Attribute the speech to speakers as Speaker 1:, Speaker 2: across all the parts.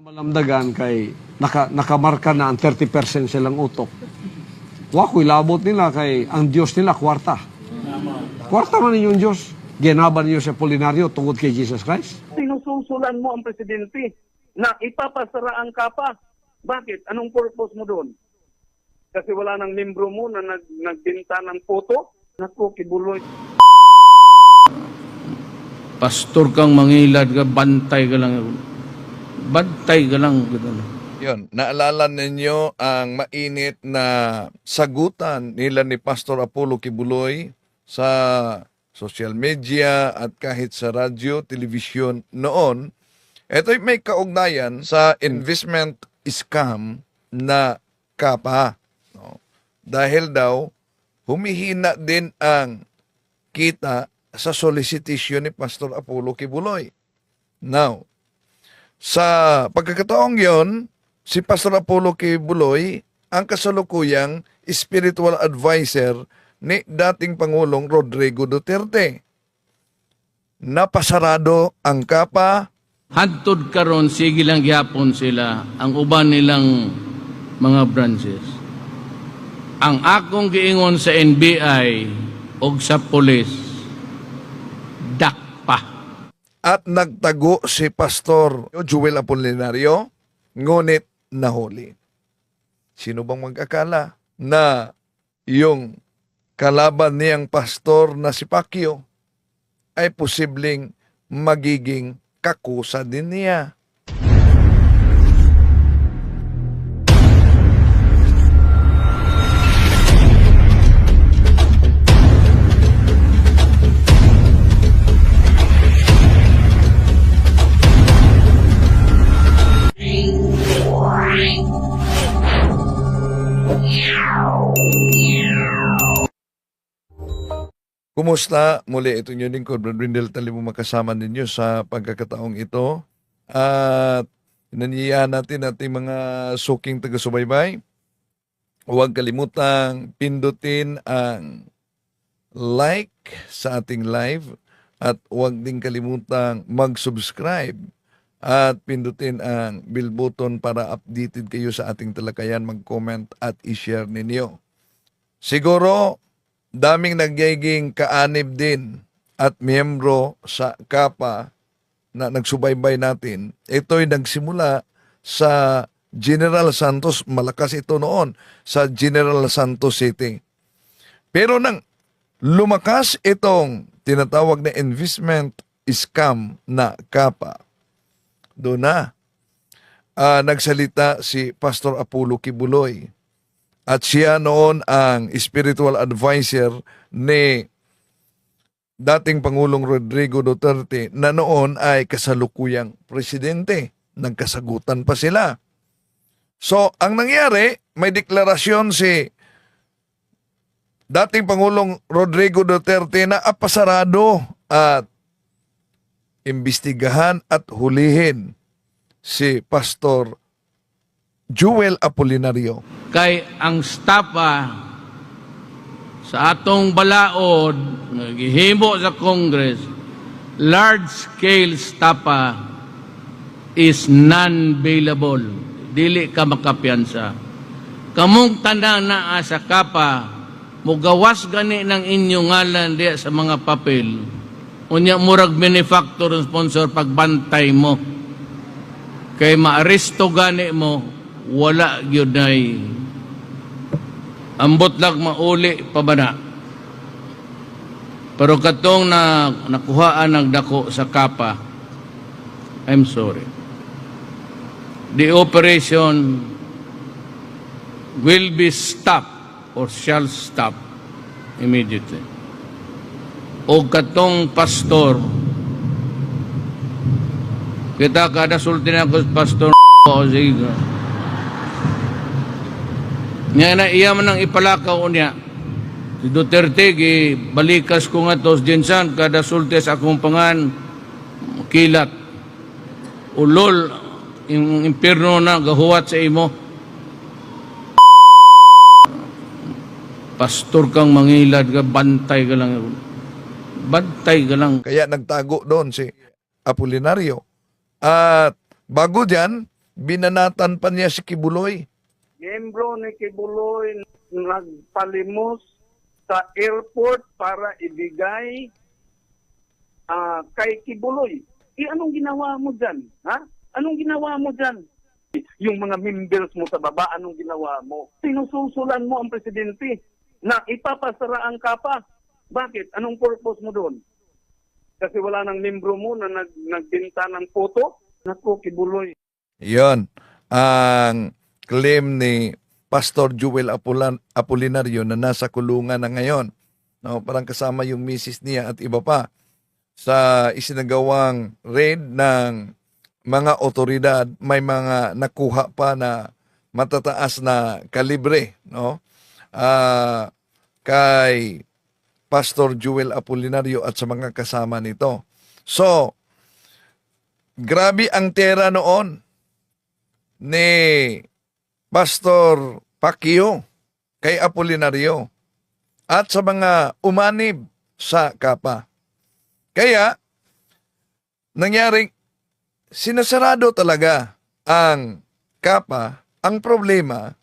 Speaker 1: Malamdagan kay naka, nakamarka na ang 30% silang utok. Wako'y labot nila kay ang Diyos nila kwarta. Kwarta man ninyong Diyos. Ginaban niyo sa Polinaryo tungkol kay Jesus Christ.
Speaker 2: sinususulan mo ang presidente na ipapasara ang kapa. Bakit? Anong purpose mo doon? Kasi wala nang membro mo na nag, nagbinta ng photo? Naku, kibuloy.
Speaker 3: Pastor kang mangilad ka, bantay ka lang. Bantay ka lang.
Speaker 4: Yun, naalala ninyo ang mainit na sagutan nila ni Pastor Apollo Kibuloy sa social media at kahit sa radyo, television noon. Ito'y may kaugnayan sa investment scam na kapa. No? Dahil daw, humihina din ang kita sa solicitation ni Pastor Apollo Kibuloy. Now, sa pagkakataong yon, si Pastor Apollo Kibuloy ang kasalukuyang spiritual advisor ni dating Pangulong Rodrigo Duterte. Napasarado ang kapa,
Speaker 3: Hantod karon sige lang gyapon sila ang uban nilang mga branches. Ang akong giingon sa NBI o sa dakpa.
Speaker 4: At nagtago si Pastor Joel Apolinario, ngunit nahuli. Sino bang magkakala na yung kalaban niyang pastor na si Pacquiao ay posibleng magiging kakusa din niya? Kumusta? Muli ito yung lingkod, Brad Brindel, tali mo makasama ninyo sa pagkakataong ito. At naniyaan natin ating mga suking taga-subaybay. Huwag kalimutang pindutin ang like sa ating live at huwag din kalimutang mag-subscribe at pindutin ang bell button para updated kayo sa ating talakayan, mag-comment at i-share ninyo. Siguro, daming nagiging kaanib din at miyembro sa kapa na nagsubaybay natin. Ito'y nagsimula sa General Santos, malakas ito noon, sa General Santos City. Pero nang lumakas itong tinatawag na investment scam na kapa, doon na ah, nagsalita si Pastor Apollo Kibuloy. At siya noon ang spiritual advisor ni dating Pangulong Rodrigo Duterte na noon ay kasalukuyang presidente. Nagkasagutan pa sila. So, ang nangyari, may deklarasyon si dating Pangulong Rodrigo Duterte na apasarado at imbestigahan at hulihin si Pastor Joel Apolinario.
Speaker 3: kay ang stapa sa atong balaod nagihimo sa Congress large scale stapa is non-bailable. Dili ka makapiyansa kamong tanan na sa kapa mugawas gani ng inyong ngalan diya sa mga papel. Unya murag and sponsor pagbantay mo. Kay maaresto gani mo wala gyud nay ambot lang mauli pa ba na? Pero katong na nakuhaan ng dako sa kapa I'm sorry. The operation will be stopped or shall stop immediately. O katong pastor kita kada sulti na pastor o sige nga na iya man ang ipalakaw niya. Si Duterte, gi balikas ko nga tos dinsan, kada sultes akong pangan, kilat. Ulol, yung impirno na gahuwat sa imo. Pastor kang mangilad ka, bantay ka lang. Bantay ka lang.
Speaker 4: Kaya nagtago doon si Apolinario. At bago dyan, binanatan pa niya si Kibuloy.
Speaker 2: Miyembro ni Kibuloy nagpalimos sa airport para ibigay ah, kay Kibuloy. Eh, anong ginawa mo dyan? Ha? Anong ginawa mo dyan? Yung mga members mo sa baba, anong ginawa mo? Sinususulan mo ang presidente na ipapasara ang kapa. Bakit? Anong purpose mo doon? Kasi wala nang membro mo na nag, nagbinta ng photo? Naku, Kibuloy.
Speaker 4: Yon ang claim ni Pastor Joel Apulan, Apolinario na nasa kulungan na ngayon. No, parang kasama yung misis niya at iba pa sa isinagawang raid ng mga otoridad. May mga nakuha pa na matataas na kalibre, no? Ah, kay Pastor Joel Apolinario at sa mga kasama nito. So, grabe ang tera noon ni Pastor Pacquiao kay Apolinario at sa mga umanib sa kapa. Kaya, nangyaring sinasarado talaga ang kapa. Ang problema,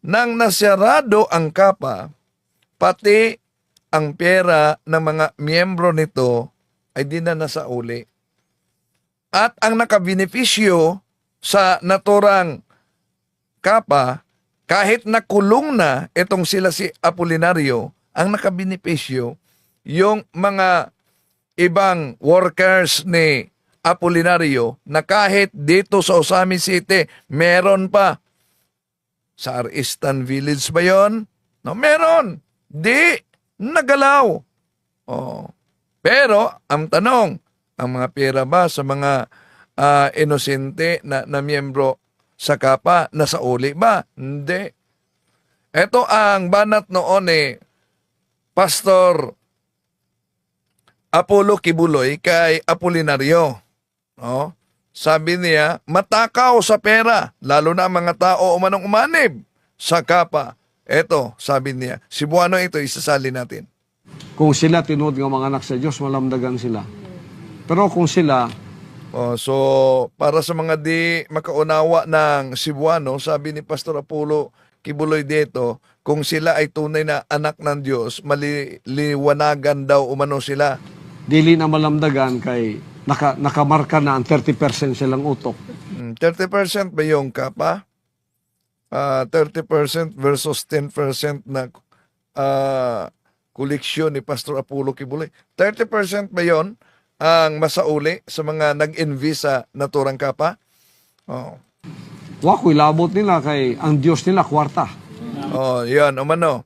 Speaker 4: nang nasarado ang kapa, pati ang pera ng mga miyembro nito ay di na nasa uli. At ang nakabenepisyo sa naturang kapa, kahit nakulong na itong sila si Apolinario, ang nakabenepisyo, yung mga ibang workers ni Apolinario na kahit dito sa Osami City, meron pa. Sa Aristan Village ba yon? No, meron. Di, nagalaw. Oh. Pero, ang tanong, ang mga pera ba sa mga ah, inosente na, na miyembro sa kapa, nasa uli ba? Hindi. Ito ang banat noon eh, Pastor Apollo Kibuloy kay Apolinario. No? Sabi niya, matakaw sa pera, lalo na mga tao umanong umanib sa kapa. Ito, sabi niya, si Buano ito, isasali natin.
Speaker 1: Kung sila tinuod nga mga anak sa Diyos, malamdagan sila. Pero kung sila,
Speaker 4: Oh, so, para sa mga di makaunawa ng Cebuano, sabi ni Pastor Apollo Kibuloy dito, kung sila ay tunay na anak ng Diyos, maliliwanagan daw umano sila.
Speaker 1: dili na malamdagan kay naka, nakamarka na ang 30% silang utok.
Speaker 4: Mm, 30% ba yung kapa? Ah, 30% versus 10% na ah, koleksyon ni Pastor Apollo Kibuloy. 30% ba yon ang masauli sa mga nag-invest sa naturang kapa? Oh.
Speaker 1: Wa ko'y labot nila kay ang Diyos nila kwarta.
Speaker 4: Oh, yan, umano.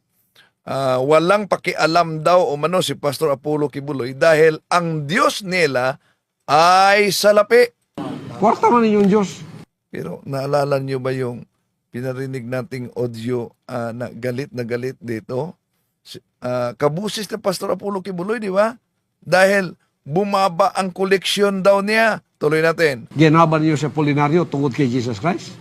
Speaker 4: Ah, walang pakialam daw umano si Pastor Apollo Kibuloy dahil ang Diyos nila ay salapi.
Speaker 1: Kwarta man ninyong Diyos.
Speaker 4: Pero naalala niyo ba yung pinarinig nating audio ah, na galit na galit dito? Ah, kabusis ni Pastor Apollo Kibuloy, di ba? Dahil bumaba ang koleksyon daw niya. Tuloy natin.
Speaker 1: Ginaban niyo sa Polinaryo tungod kay Jesus Christ.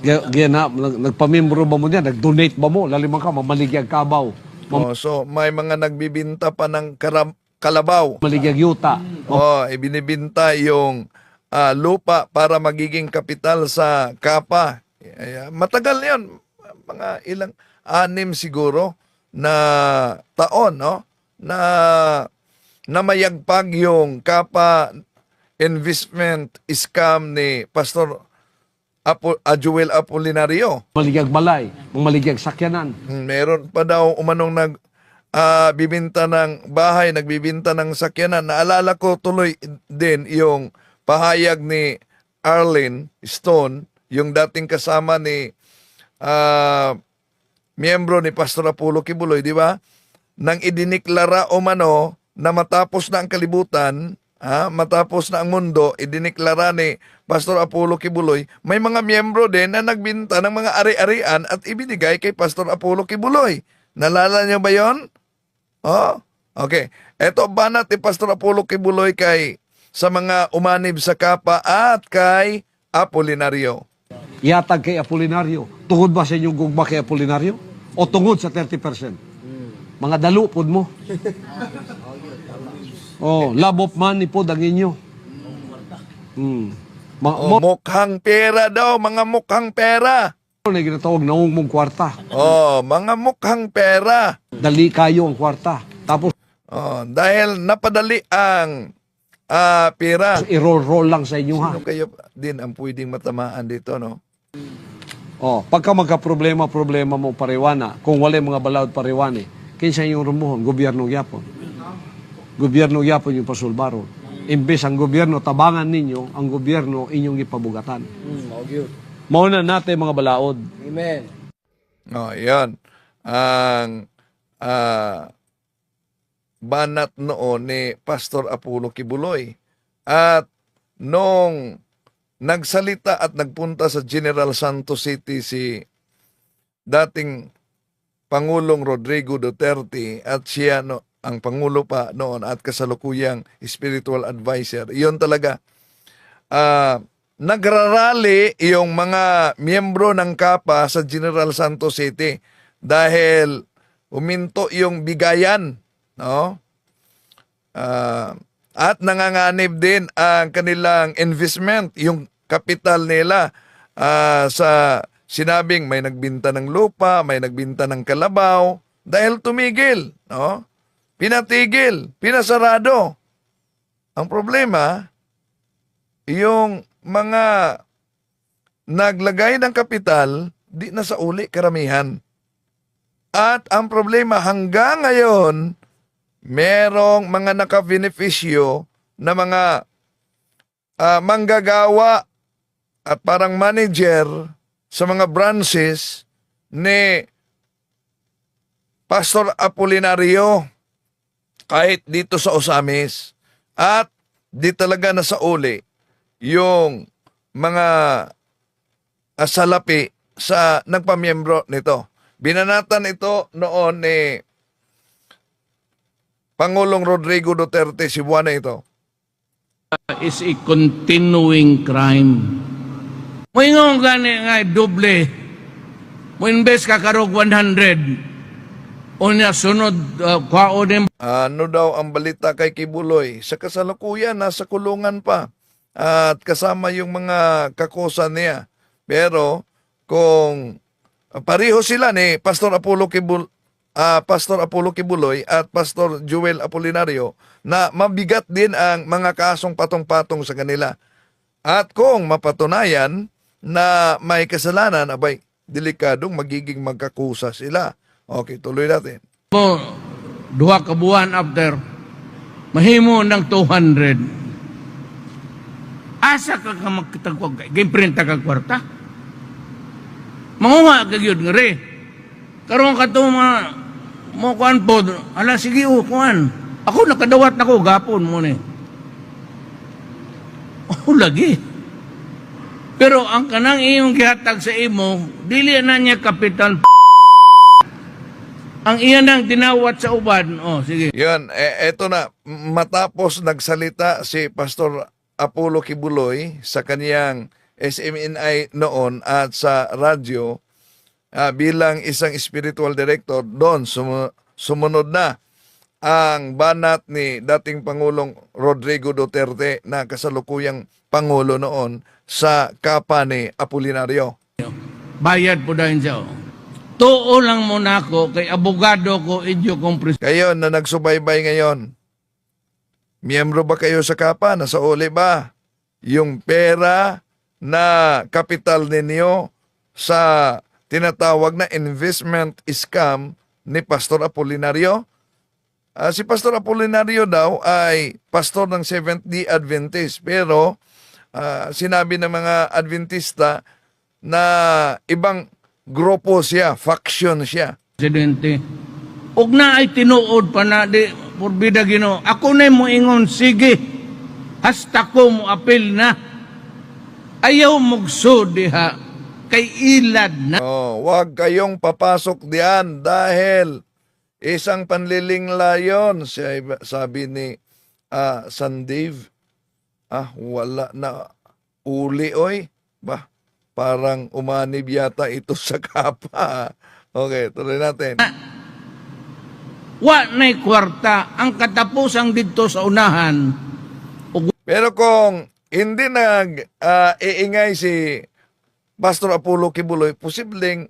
Speaker 1: Gi- Gina, nag- nagpamimbro ba mo niya? Nag-donate ba mo? Lalimang ka, mamaligyag kabaw.
Speaker 4: Oh, so may mga nagbibinta pa ng karam- kalabaw.
Speaker 1: Maligyag yuta.
Speaker 4: Oh, ibinibinta yung ah, lupa para magiging kapital sa kapa. Ay, matagal 'yon. Mga ilang anim siguro na taon, no? Na namayagpag yung kapa investment scam ni Pastor Apo, Joel Apolinario.
Speaker 1: Maligyag balay. Maligyag sakyanan.
Speaker 4: Hmm, Meron pa daw umanong nag ah, bibinta ng bahay, nagbibinta ng sakyanan. Naalala ko tuloy din yung pahayag ni Arlene Stone, yung dating kasama ni ah, miyembro ni Pastor Apollo Kibuloy, di ba? Nang idiniklara o mano na matapos na ang kalibutan, ha, matapos na ang mundo, idiniklara ni Pastor Apollo Kibuloy, may mga miyembro din na nagbinta ng mga ari-arian at ibinigay kay Pastor Apollo Kibuloy. Nalala niyo ba yon? Oh, okay. Ito banat ni Pastor Apollo Kibuloy kay sa mga umanib sa kapa at kay Apolinario.
Speaker 1: Yatag kay Apolinario. Tungod ba sa inyong gugma kay Apolinario? O tungod sa 30%? Mga dalupod mo. oh, labop man ni pod ang inyo. Hmm. Ma-
Speaker 4: Oh,
Speaker 1: mo
Speaker 4: mukhang pera daw, mga mukhang pera.
Speaker 1: na ginatawag na mong kwarta.
Speaker 4: Oh, mga mukhang pera.
Speaker 1: Dali kayo ang kwarta. Tapos
Speaker 4: Oh, dahil napadali ang ah, pera.
Speaker 1: i-roll-roll lang sa inyo ha.
Speaker 4: Sino kayo din ang pwedeng matamaan dito, no?
Speaker 1: Oh, pagka magka-problema, problema mo pariwana, kung wala mga balawd pariwani, kinsa yung rumuhon, gobyerno gyapon. Gobyerno gyapon yung pasulbaron. Imbes ang gobyerno tabangan ninyo, ang gobyerno inyong ipabugatan. Mauna natin mga balaod.
Speaker 4: Oh, yan. Ang ah, banat noon ni Pastor Apollo Kibuloy. At nung nagsalita at nagpunta sa General Santos City si dating Pangulong Rodrigo Duterte at siya no, ang Pangulo pa noon at kasalukuyang spiritual advisor. Iyon talaga. Ah, nagrarally yung mga miyembro ng KAPA sa General Santos City dahil uminto yung bigayan, no? Ah, at nanganganib din ang kanilang investment, yung kapital nila ah, sa sinabing may nagbinta ng lupa, may nagbinta ng kalabaw dahil tumigil, no? Pinatigil, pinasarado. Ang problema, yung mga naglagay ng kapital, di na sa uli karamihan. At ang problema hanggang ngayon, merong mga nakabenepisyo na mga ah, manggagawa at parang manager sa mga branches ni Pastor Apolinario kahit dito sa Osamis at di talaga na sa uli yung mga ah, salapi sa nagpamiyembro nito. Binanatan ito noon ni Pangulong Rodrigo Duterte Cebuana ito.
Speaker 3: is a continuing crime. Mo ingon gani nga doble. Mo invest ka karog 100. Unya sunod uh, kwao din
Speaker 4: Ano daw ang balita kay Kibuloy? Sa kasalukuyan, nasa kulungan pa. At kasama yung mga kakusa niya. Pero kung ah, pareho sila ni Pastor Apollo Kibul ah, Pastor Apollo Kibuloy at Pastor Joel Apolinario na mabigat din ang mga kasong patong-patong sa kanila. At kung mapatunayan na may kasalanan, abay, delikadong magiging magkakusa sila. Okay, tuloy natin.
Speaker 3: mo duha ka buwan after mahimo ng 200 asa ka ka magkatagwag? Kay gimprint ka kwarta? Mangunga ka gyud nga re. Karon ka to mga mo kuan po ala sige o kuan. Ako nakadawat nako gapon mo ni. Oh lagi. Pero ang kanang iyong gihatag sa imo dili na niya kapital ang iyan ang tinawat sa uban. Oh, sige.
Speaker 4: Yan, eh, eto na, matapos nagsalita si Pastor Apollo Kibuloy sa kaniyang SMNI noon at sa radyo ah, bilang isang spiritual director, doon sumu- sumunod na ang banat ni dating Pangulong Rodrigo Duterte na kasalukuyang Pangulo noon sa kapa ni Apolinario.
Speaker 3: Bayad po dahil siya. Tuo lang muna ako kay abogado ko idyo kong pres-
Speaker 4: Kayo na nagsubaybay ngayon, miyembro ba kayo sa kapa? Nasa uli ba? Yung pera na kapital ninyo sa tinatawag na investment scam ni Pastor Apolinario? Ah, si Pastor Apolinario daw ay pastor ng Seventh-day Adventist pero ah, sinabi ng mga Adventista na ibang grupo siya, faction siya.
Speaker 3: presidente. Ug na ay tinuod pa na di porbida Ginoo. Ako na mo ingon sige. Hasta ko mo apil na. Ayaw mugsud diha kay ilad na.
Speaker 4: Oh, wag kayong papasok diyan dahil isang panlilingla yon, siya- sabi ni ah, San Dave. Ah, wala na uli oy. Ba, parang umanib yata ito sa kapa. Okay, tuloy natin.
Speaker 3: Wa na'y kwarta ang katapusang dito sa unahan.
Speaker 4: Pero kung hindi nag ah, iingay si Pastor Apollo Kibuloy, posibleng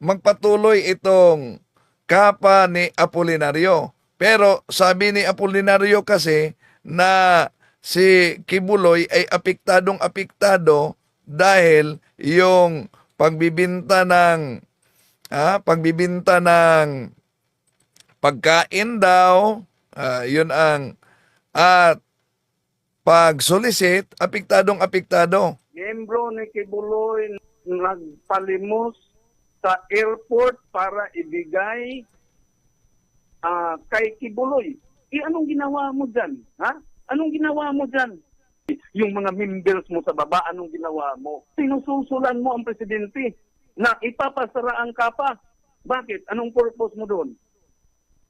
Speaker 4: magpatuloy itong kapa ni Apolinario. Pero sabi ni Apolinario kasi na si Kibuloy ay apektadong apektado dahil yung pagbibinta ng ah, pagbibinta ng pagkain daw, ah, yun ang at pag-solicit, apektadong apektado.
Speaker 2: Miyembro ni Kibuloy nagpalimos sa airport para ibigay ah, kay Kibuloy. Eh, anong ginawa mo dyan? Ha? Anong ginawa mo dyan? Yung mga members mo sa baba, anong ginawa mo? Sinususulan mo ang presidente na ipapasara ang kapa. Bakit? Anong purpose mo doon?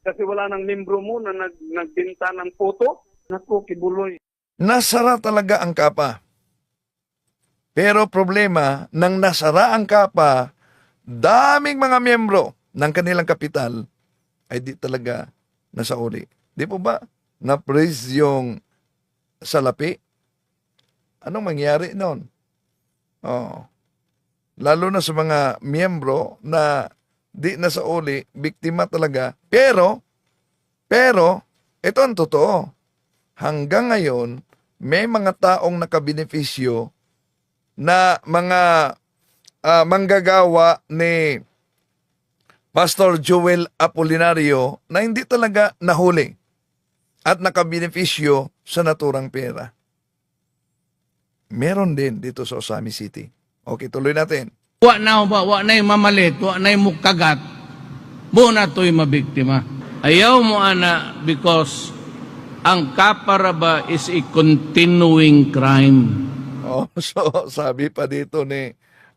Speaker 2: Kasi wala nang membro mo na nag, nagbinta ng photo? Naku, Kibuloy.
Speaker 4: Nasara talaga ang kapa. Pero problema, nang nasara ang kapa, daming mga miyembro ng kanilang kapital ay di talaga nasauli. Di po ba? Na-praise yung salapi. Anong mangyari noon? Oh. Lalo na sa mga miyembro na di nasauli, biktima talaga. Pero, pero, ito ang totoo. Hanggang ngayon, may mga taong nakabenepisyo na mga ah, manggagawa ni Pastor Joel Apolinario na hindi talaga nahuli at nakabenepisyo sa naturang pera. Meron din dito sa Osami City. Okay, tuloy natin.
Speaker 3: Wa na ba, wa na mamalit, wa na mukagat. Mo na to'y mabiktima. Ayaw mo ana because ang kaparaba is a continuing crime.
Speaker 4: Oh, so sabi pa dito ni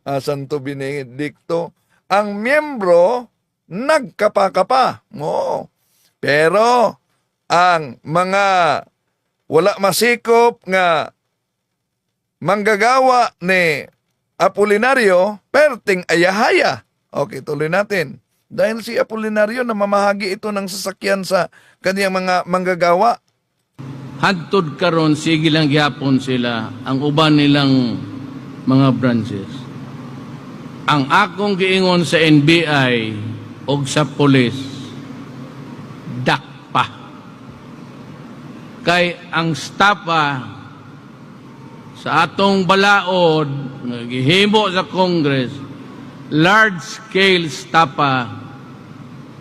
Speaker 4: ah, Santo Benedicto, ang miyembro nagkapakapa. Oo. Pero ang mga wala masikop nga manggagawa ni Apolinario, perting ayahaya. Okay, tuloy natin. Dahil si Apolinario namamahagi ito ng sasakyan sa kaniyang mga manggagawa.
Speaker 3: Hantod karon sige lang gyapon sila ang uban nilang mga branches. Ang akong giingon sa NBI o sa pulis, dakpa. Kay ang stapa sa atong balaod, nagihimo sa Congress, large-scale stapa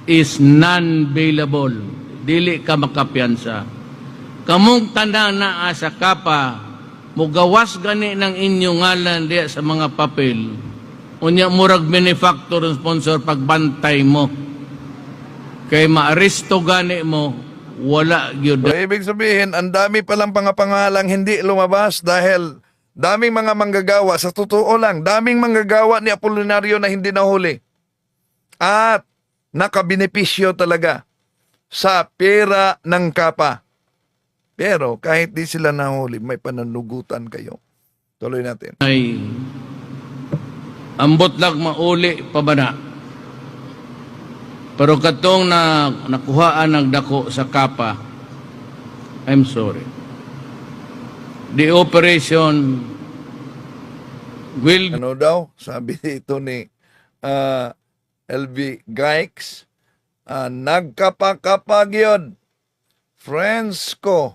Speaker 3: is non-bailable. Dili ka makapiyansa. Kamong tanan na sa kapa, mugawas gani ng inyong ngalan diya sa mga papel. Unya murag and sponsor pagbantay mo. Kay maaresto gani mo, wala gyud.
Speaker 4: So, ibig sabihin, ang dami palang pangapangalang hindi lumabas dahil daming mga manggagawa. Sa totoo lang, daming manggagawa ni Apolinario na hindi nahuli. At nakabenepisyo talaga sa pera ng kapa. Pero kahit di sila nahuli, may pananugutan kayo. Tuloy natin.
Speaker 3: ay ambot lang mauli pa ba na. Pero katong na nakuhaan nagdako sa kapa, I'm sorry. The operation will
Speaker 4: Ano daw? Sabi dito ni ah, LV Gikes, ah, nagkapakapag. Friends ko,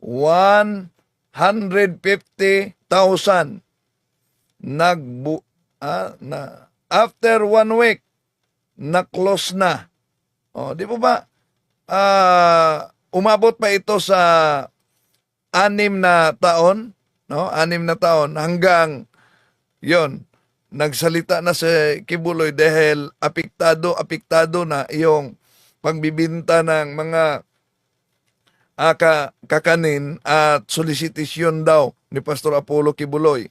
Speaker 4: 150,000 nagbu ah, na after one week na. Oh, di po ba? Ah, umabot pa ito sa anim na taon, no? Anim na taon hanggang 'yon. Nagsalita na si Kibuloy dahil apektado, apektado na yung pagbibinta ng mga aka kakanin at solicitation daw ni Pastor Apollo Kibuloy.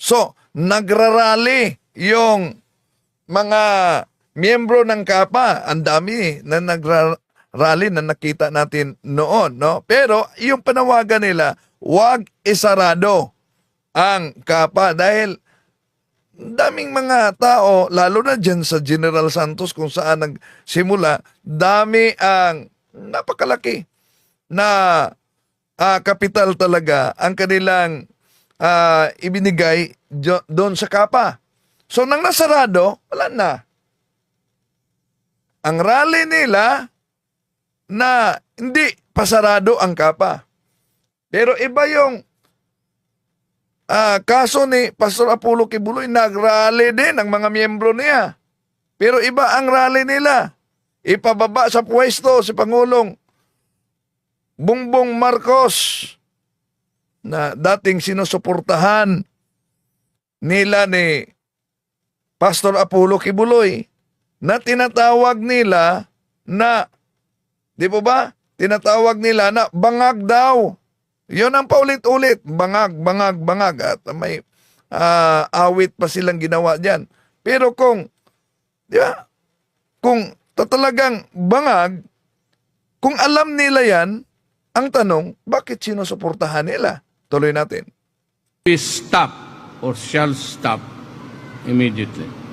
Speaker 4: So, nagrarally yung mga miyembro ng KAPA. Ang dami na nagrarally na nakita natin noon, no? Pero yung panawagan nila, wag isarado ang KAPA dahil daming mga tao, lalo na dyan sa General Santos kung saan nagsimula, dami ang napakalaki na ah, kapital talaga ang kanilang ah, ibinigay doon sa kapa. So nang nasarado, wala na. Ang rally nila na hindi pasarado ang kapa. Pero iba yung ah, kaso ni Pastor Apollo Kibuloy, nag-rally din ang mga miyembro niya. Pero iba ang rally nila. Ipababa sa pwesto si Pangulong Bongbong Marcos na dating sinusuportahan nila ni Pastor Apollo Kibuloy na tinatawag nila na, di po ba? Tinatawag nila na bangag daw. Yun ang paulit-ulit. Bangag, bangag, bangag. At may ah, awit pa silang ginawa dyan. Pero kung, di ba? Kung talagang bangag, kung alam nila yan, ang tanong, bakit sinusuportahan nila? Tuloy natin.
Speaker 3: be stop or shall stop immediately.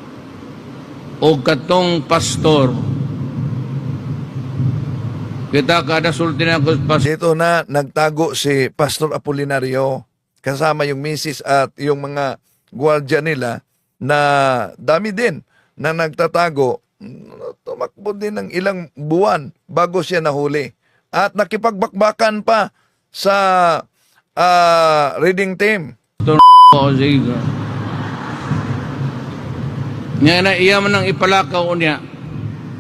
Speaker 3: O katong pastor, kita kada sulti na pastor,
Speaker 4: Dito na nagtago si Pastor Apolinario kasama yung misis at yung mga gwardya nila na dami din na nagtatago. Tumakbo din ng ilang buwan bago siya nahuli. At nakipagbakbakan pa sa ah, reading team.
Speaker 3: o sige. Nga na iya man ang ipalakaw niya.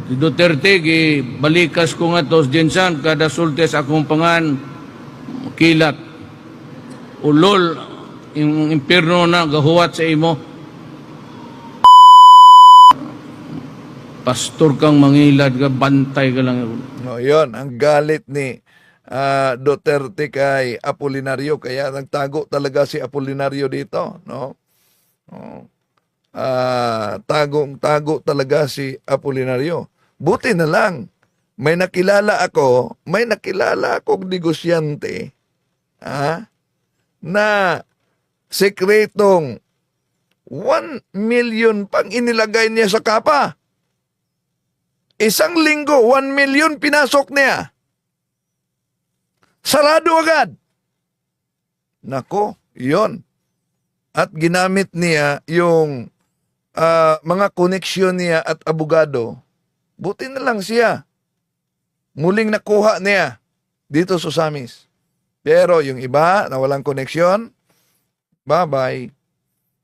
Speaker 3: Si Duterte, gi balikas ko nga tos dinsan, kada sulti sa akong pangan, kilat. Ulol, yung impirno na gahuwat sa imo. Pastor kang mangilad ka, bantay ka lang.
Speaker 4: No, yon ang galit ni ah, Duterte kay Apolinario kaya nagtago talaga si Apolinario dito, no? Oh. Ah, tagong tago talaga si Apolinario. Buti na lang may nakilala ako, may nakilala akong negosyante ah, na sekretong 1 million pang inilagay niya sa kapa. Isang linggo, 1 million pinasok niya. Sarado agad. Nako, yon. At ginamit niya yung ah, mga koneksyon niya at abogado. Buti na lang siya. Muling nakuha niya dito sa Samis. Pero yung iba na walang koneksyon, bye-bye.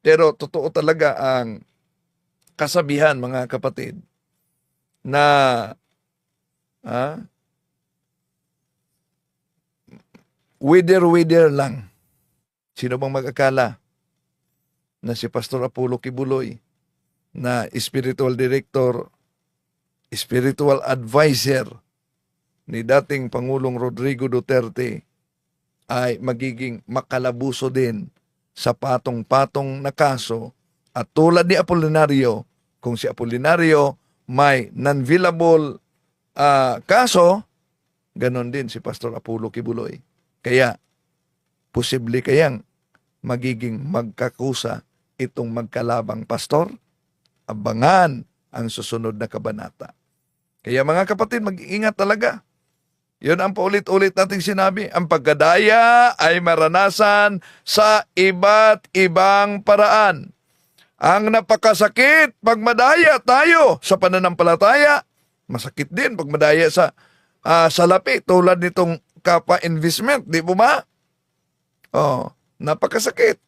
Speaker 4: Pero totoo talaga ang kasabihan mga kapatid na ah, wither-wither lang. Sino bang mag-akala na si Pastor Apollo Kibuloy na spiritual director, spiritual advisor ni dating Pangulong Rodrigo Duterte ay magiging makalabuso din sa patong-patong na kaso at tulad ni Apolinario, kung si Apolinario may non-villable ah, kaso, ganon din si Pastor Apollo Kibuloy. Kaya, posible kayang magiging magkakusa itong magkalabang pastor? Abangan ang susunod na kabanata. Kaya mga kapatid, mag-iingat talaga. Yun ang paulit-ulit nating sinabi. Ang pagkadaya ay maranasan sa iba't ibang paraan. Ang napakasakit pag madaya tayo sa pananampalataya, masakit din pag madaya sa ah, salapi tulad nitong kapa investment, di ba? Oh, napakasakit.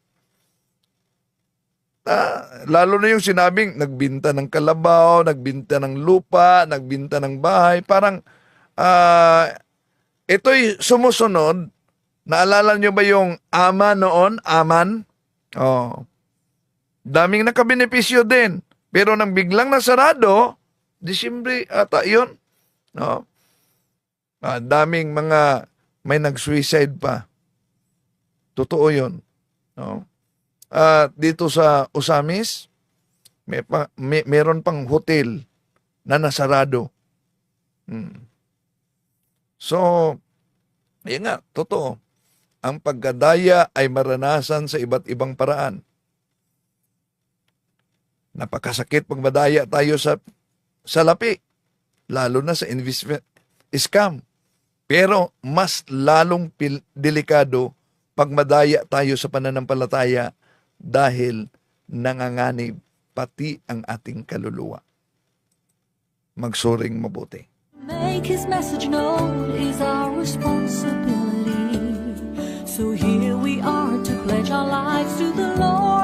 Speaker 4: Ah, lalo na yung sinabing nagbinta ng kalabaw, nagbinta ng lupa, nagbinta ng bahay, parang ah ito'y sumusunod. Naalala nyo ba yung ama noon, aman? Oh. Daming nakabenepisyo din. Pero nang biglang nasarado, Disyembre ata yun. No? Ah, daming mga may nag-suicide pa. Totoo yun. No? At dito sa Usamis, may, pa, may meron pang hotel na nasarado. Hmm. So, ayun nga, totoo. Ang pagkadaya ay maranasan sa iba't ibang paraan. Napakasakit pag madaya tayo sa salapi, lalo na sa investment scam. Pero mas lalong delikado pag madaya tayo sa pananampalataya dahil nanganganib pati ang ating kaluluwa. Magsuring mabuti.
Speaker 5: Make his message known is our responsibility. So here we are to pledge our lives to the Lord.